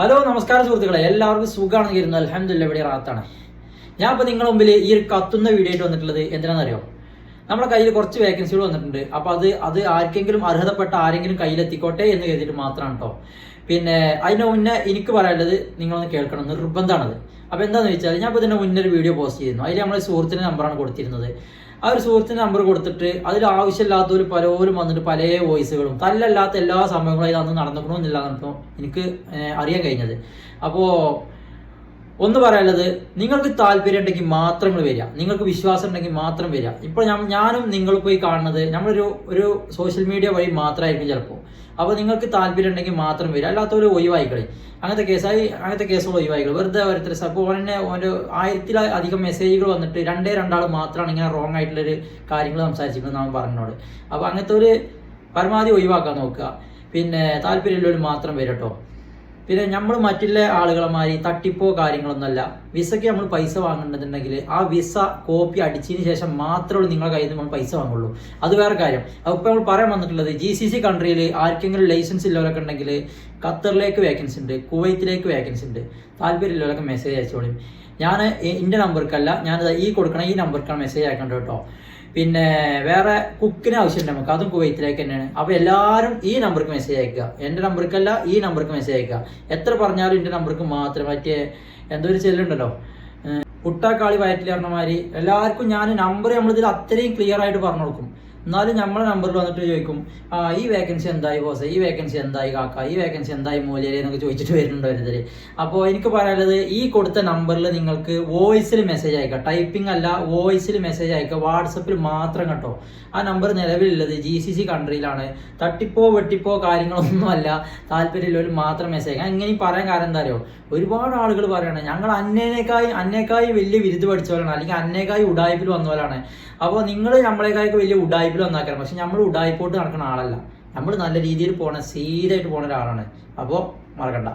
Hello നമസ്കാരം സുഹൃത്തുക്കളെ. എല്ലാവർക്കും സുഖമാണെങ്കിൽ ഇരുന്നു അലഹമില്ല ഇവിടെ റാത്താണ്. ഞാൻ ഇപ്പോൾ നിങ്ങളുടെ മുമ്പിൽ ഈ ഒരു കത്തുന്ന വീഡിയോ ആയിട്ട് വന്നിട്ടുള്ളത് എന്തിനാണെന്നറിയോ? നമ്മുടെ കയ്യിൽ കുറച്ച് വേക്കൻസികൾ വന്നിട്ടുണ്ട്. അപ്പോൾ അത് അത് ആർക്കെങ്കിലും അർഹതപ്പെട്ട ആരെങ്കിലും കയ്യിലെത്തിക്കോട്ടെ എന്ന് കരുതിയിട്ട് മാത്രമാണ് കേട്ടോ പിന്നെ അതിന് മുന്നേ എനിക്ക് പറയാനുള്ളത് നിങ്ങളൊന്ന് കേൾക്കണം. നിർബന്ധമാണത്. അപ്പോൾ എന്താണെന്ന് വെച്ചാൽ ഞാൻ ഇപ്പോൾ ഇതിന്റെ മുന്നേ ഒരു വീഡിയോ പോസ്റ്റ് ചെയ്യുന്നു അതിൽ നമ്മളെ സുഹൃത്തിന്റെ നമ്പറാണ് കൊടുത്തിരുന്നത്. ആ ഒരു സുഹൃത്തിന്റെ നമ്പർ കൊടുത്തിട്ട് അതിൽ ആവശ്യമില്ലാത്തവർ പലരും വന്നിട്ട് പല വോയിസുകളും തല്ലല്ലാത്ത എല്ലാ സംഭവങ്ങളും അതിൽ അന്ന് നടന്നിക്കണമെന്നില്ല എനിക്ക് അറിയാൻ കഴിഞ്ഞത്. അപ്പോൾ ഒന്ന് പറയാനുള്ളത് നിങ്ങൾക്ക് താല്പര്യം ഉണ്ടെങ്കിൽ മാത്രം വരിക. നിങ്ങൾക്ക് വിശ്വാസം ഉണ്ടെങ്കിൽ മാത്രം വരിക. ഇപ്പോൾ ഞാനും നിങ്ങൾ പോയി കാണുന്നത് നമ്മളൊരു ഒരു സോഷ്യൽ മീഡിയ വഴി മാത്രമായിരിക്കും ചിലപ്പോൾ. അപ്പോൾ നിങ്ങൾക്ക് താല്പര്യം ഉണ്ടെങ്കിൽ മാത്രം വരിക. അല്ലാത്തവർ ഒഴിവായിക്കളെ. അങ്ങനത്തെ കേസായി അങ്ങനത്തെ കേസുകൾ ഒഴിവായിക്കളെ. വെറുതെ ഓരോരുത്തർ അപ്പോൾ ഓനെ ഓന്റെ ആയിരത്തിലധികം മെസ്സേജുകൾ വന്നിട്ട് രണ്ടേ രണ്ടാൾ മാത്രമാണ് ഇങ്ങനെ റോങ് ആയിട്ടുള്ളൊരു കാര്യങ്ങൾ സംസാരിച്ചിരിക്കുന്നത് നാം പറഞ്ഞോട് അപ്പോൾ അങ്ങനത്തെ ഒരു പരമാവധി ഒഴിവാക്കാൻ നോക്കുക. പിന്നെ താല്പര്യമുള്ളവർ മാത്രം വരും കേട്ടോ. പിന്നെ നമ്മൾ മറ്റുള്ള ആളുകളെ മാതിരി തട്ടിപ്പോ കാര്യങ്ങളൊന്നുമല്ല. വിസയ്ക്ക് നമ്മൾ പൈസ വാങ്ങേണ്ടതുണ്ടെങ്കിൽ ആ വിസ കോപ്പി അടിച്ചതിന് ശേഷം മാത്രമേ നിങ്ങളുടെ കയ്യിൽ നിന്ന് നമ്മൾ പൈസ വാങ്ങുള്ളൂ. അത് വേറെ കാര്യം. അപ്പോൾ നമ്മൾ പറയാൻ വന്നിട്ടുള്ളത് ജി സി സി കൺട്രിയിൽ ആർക്കെങ്കിലും ലൈസൻസ് ഇല്ലവരൊക്കെ ഉണ്ടെങ്കിൽ ഖത്തറിലേക്ക് വേക്കൻസി ഉണ്ട് കുവൈത്തിലേക്ക് വേക്കൻസി ഉണ്ട്. താല്പര്യമുള്ളവരൊക്കെ മെസ്സേജ് അയച്ചോളും. ഞാൻ എന്റെ നമ്പർക്കല്ല ഞാനത് ഈ കൊടുക്കണ ഈ നമ്പർക്കാണ് മെസ്സേജ് അയക്കേണ്ടത് കേട്ടോ. പിന്നെ വേറെ കുക്കിന് ആവശ്യമുണ്ട് നമുക്ക്. അതും കുവൈത്തിലേക്ക് തന്നെയാണ്. അപ്പോൾ എല്ലാവരും ഈ നമ്പർക്ക് മെസ്സേജ് അയക്കുക. എന്റെ നമ്പർക്കല്ല ഈ നമ്പർക്ക് മെസ്സേജ് അയക്കുക. എത്ര പറഞ്ഞാലും എന്റെ നമ്പർക്ക് മാത്രം മറ്റേ എന്തോ ഒരു ചെല്ലുണ്ടല്ലോ. പുട്ടാക്കാളി പറഞ്ഞ എല്ലാവർക്കും ഞാൻ നമ്പർ നമ്മളിതിൽ അത്രയും ക്ലിയർ ആയിട്ട് പറഞ്ഞു കൊടുക്കും. എന്നാലും നമ്മളെ നമ്പറിൽ വന്നിട്ട് ചോദിക്കും ആ ഈ വേക്കൻസി എന്തായി ബോസ് ഈ വേക്കൻസി എന്തായി കാക്ക? ഈ വേക്കൻസി എന്തായി മൂല്യരെ? എന്നൊക്കെ ചോദിച്ചിട്ട് വരുന്നുണ്ട് വരുന്നത് അപ്പോൾ എനിക്ക് പറയാനുള്ളത് ഈ കൊടുത്ത നമ്പറിൽ നിങ്ങൾക്ക് വോയിസിൽ മെസ്സേജ് അയക്കുക ടൈപ്പിംഗ് അല്ല വോയിസിൽ മെസ്സേജ് അയക്കുക വാട്സപ്പിൽ മാത്രം കേട്ടോ. ആ നമ്പർ നിലവിലുള്ളത് ജി സി സി കൺട്രിയിലാണ് തട്ടിപ്പോ വെട്ടിപ്പോ കാര്യങ്ങളൊന്നുമല്ല താല്പര്യമുള്ളവർ മാത്രം മെസ്സേജ് അയക്കുക ഇങ്ങനെ പറയാൻ കാരണം എന്താ അറിയോ? ഒരുപാട് ആളുകൾ പറയണേ ഞങ്ങൾ അന്നേനേക്കായി അന്നേക്കായി വലിയ വിരുദ്ധ പഠിച്ചവരാണ്. അല്ലെങ്കിൽ അന്നേക്കായി ഉടായ്പിൽ വന്നവരാണ്. അപ്പോൾ നിങ്ങൾ നമ്മളെക്കായൊക്കെ വലിയ ഉടായ്പിൽ വന്നാക്കണം പക്ഷെ നമ്മൾ ഉടായിപ്പോട്ട് നടക്കുന്ന ആളല്ല. നമ്മൾ നല്ല രീതിയിൽ പോണ സീരിയസായിട്ട് പോണ ഒരാളാണ്. അപ്പോൾ മറക്കണ്ട.